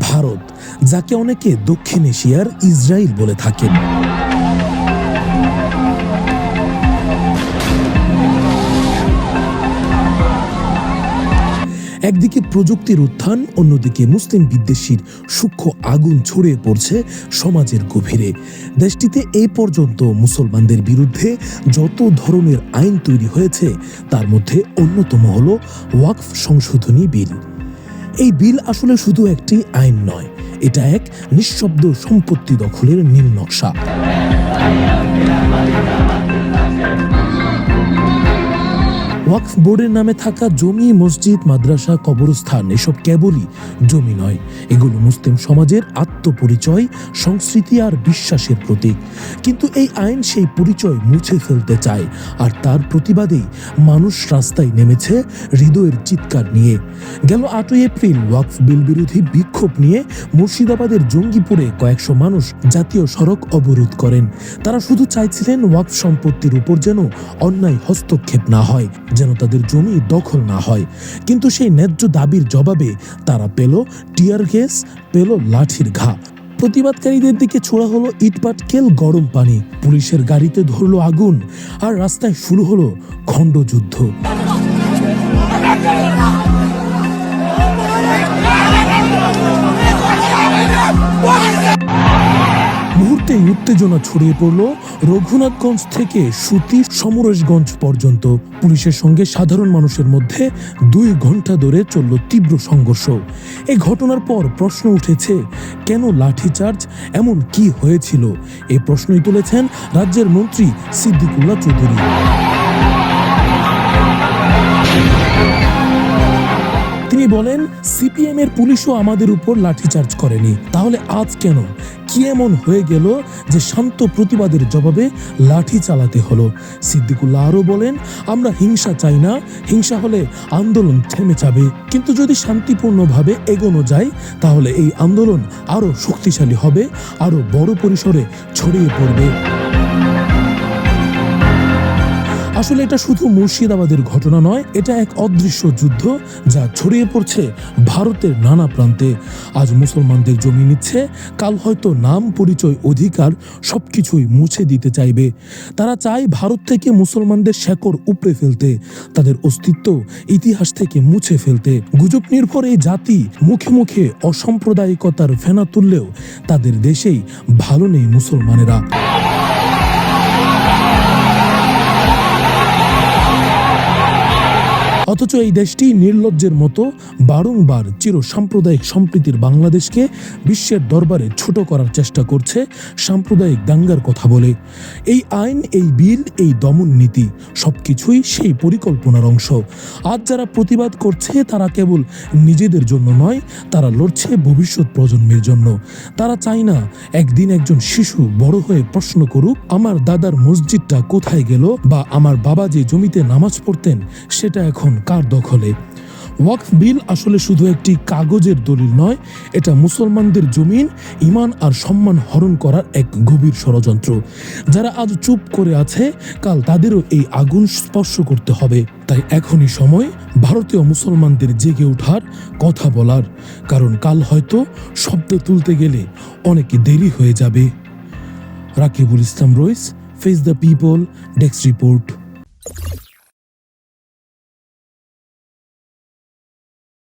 ভারত, যাকে অনেকে দক্ষিণ এশিয়ার ইসরায়েল বলে থাকেন। একদিকে প্রযুক্তির উত্থান, অন্যদিকে মুসলিম বিদ্বেষীর সূক্ষ্ম আগুন ছড়িয়ে পড়ছে সমাজের গভীরে। দেশটিতে এই পর্যন্ত মুসলমানদের বিরুদ্ধে যত ধরনের আইন তৈরি হয়েছে, তার মধ্যে অন্যতম হল ওয়াকফ সংশোধনী বিল। এই বিল আসলে শুধু একটি আইন নয় এটা এক নিঃশব্দ সম্পত্তি দখলের নীল নকশা। ওয়াকফ বোর্ডের নামে থাকা জমি, মসজিদ, মাদ্রাসা, কবরস্থান, এসব কেবলই জমি নয়। এগুলো মুসলিম সমাজের আত্মপরিচয়, সংস্কৃতি আর বিশ্বাসের প্রতীক। কিন্তু এই আইন সেই পরিচয় মুছে ফেলতে চায় আর তার প্রতিবাদেই মানুষ রাস্তায় নেমেছে হৃদয়ের চিৎকার নিয়ে। গেল আটই এপ্রিল ওয়াকফ বিল বিরোধী বিক্ষোভ নিয়ে মুর্শিদাবাদের জঙ্গিপুরে কয়েকশো মানুষ জাতীয় সড়ক অবরোধ করেন। তারা শুধু চাইছিলেন ওয়াকফ সম্পত্তির উপর যেন অন্যায় হস্তক্ষেপ না হয়, যেন তাদের জমি দখল না হয়। কিন্তু সেই ন্যায্য দাবির জবাবে তারা পেল টিয়ার গ্যাস, পেল লাঠির ঘা। প্রতিবাদকারীদের দিকে ছোড়া হলো ইটপাটকেল গরম পানি। পুলিশের গাড়িতে ধরলো আগুন আর রাস্তায় শুরু হলো খণ্ডযুদ্ধ। উত্তেজনা ছড়িয়ে পড়ল রঘুনাথগঞ্জ থেকে সুতি সমরেশগঞ্জ পর্যন্ত। পুলিশের সঙ্গে সাধারণ মানুষের মধ্যে দুই ঘণ্টা ধরে চলল তীব্র সংঘর্ষ। এই ঘটনার পর প্রশ্ন উঠেছে, কেন লাঠিচার্জ? এমন কি হয়েছিল? এ প্রশ্নই তুলেছেন রাজ্যের মন্ত্রী সিদ্দিকুল্লাহ চৌধুরী। বলেন, সিপিএম এর পুলিশও আমাদের উপর লাঠিচার্জ করেনি। তাহলে আজ কেন? কি এমন হয়ে গেল যে শান্ত প্রতিবাদের জবাবে লাঠি চালাতে হলো? সিদ্দিকুল্লাহ আরও বলেন, আমরা হিংসা চাই না, হিংসা হলে আন্দোলন থেমে যাবে। কিন্তু যদি শান্তিপূর্ণভাবে এগোনো যায়, তাহলে এই আন্দোলন আরও শক্তিশালী হবে, আরও বড় পরিসরে ছড়িয়ে পড়বে। আসলে এটা শুধু মুর্শিদাবাদের ঘটনা নয়, এটা এক অদৃশ্য যুদ্ধ যা ছড়িয়ে পড়ছে ভারতের নানা প্রান্তে। আজ মুসলমানদের জমি নিচ্ছে, কাল হয়তো নাম, পরিচয়, অধিকার সবকিছুই মুছে দিতে চাইবে। তারা চায় ভারত থেকে মুসলমানদের শেকড় উপড়ে ফেলতে, তাদের অস্তিত্ব ইতিহাস থেকে মুছে ফেলতে। গুজব নির্ভর এই জাতি মুখে মুখে অসাম্প্রদায়িকতার ফেনা তুললেও তাদের দেশেই ভালো নেই মুসলমানেরা। অথচ এই দেশটি নির্লজ্জের মতো বারংবার চির সাম্প্রদায়িক সম্প্রীতির বাংলাদেশকে বিশ্বের দরবারে ছোট করার চেষ্টা করছে সাম্প্রদায়িক দাঙ্গার কথা বলে। এই আইন, এই বিল, এই দমন নীতি সবকিছুই সেই পরিকল্পনার অংশ। আজ যারা প্রতিবাদ করছে, তারা কেবল নিজেদের জন্য নয়, তারা লড়ছে ভবিষ্যৎ প্রজন্মের জন্য। তারা চায় না একদিন একজন শিশু বড় হয়ে প্রশ্ন করুক, আমার দাদার মসজিদটা কোথায় গেল? বা, আমার বাবা যে জমিতে নামাজ পড়তেন, সেটা এখন কার দখলে। ওয়াকফ বিল আসলে শুধু একটি কাগজের দলিল নয়, এটা মুসলমানদের জমিন, ইমান আর সম্মান হরণ করার এক গভীর ষড়যন্ত্র। যারা আজ চুপ করে আছে, কাল তাদেরও এই আগুন স্পর্শ করতে হবে। তাই এখনই সময় ভারতীয় মুসলমানদের জেগে ওঠার কথা বলার। কারণ কাল হয়তো শব্দ তুলতে গেলে অনেক দেরি হয়ে যাবে। Rakibul Islam Rais face the people desk report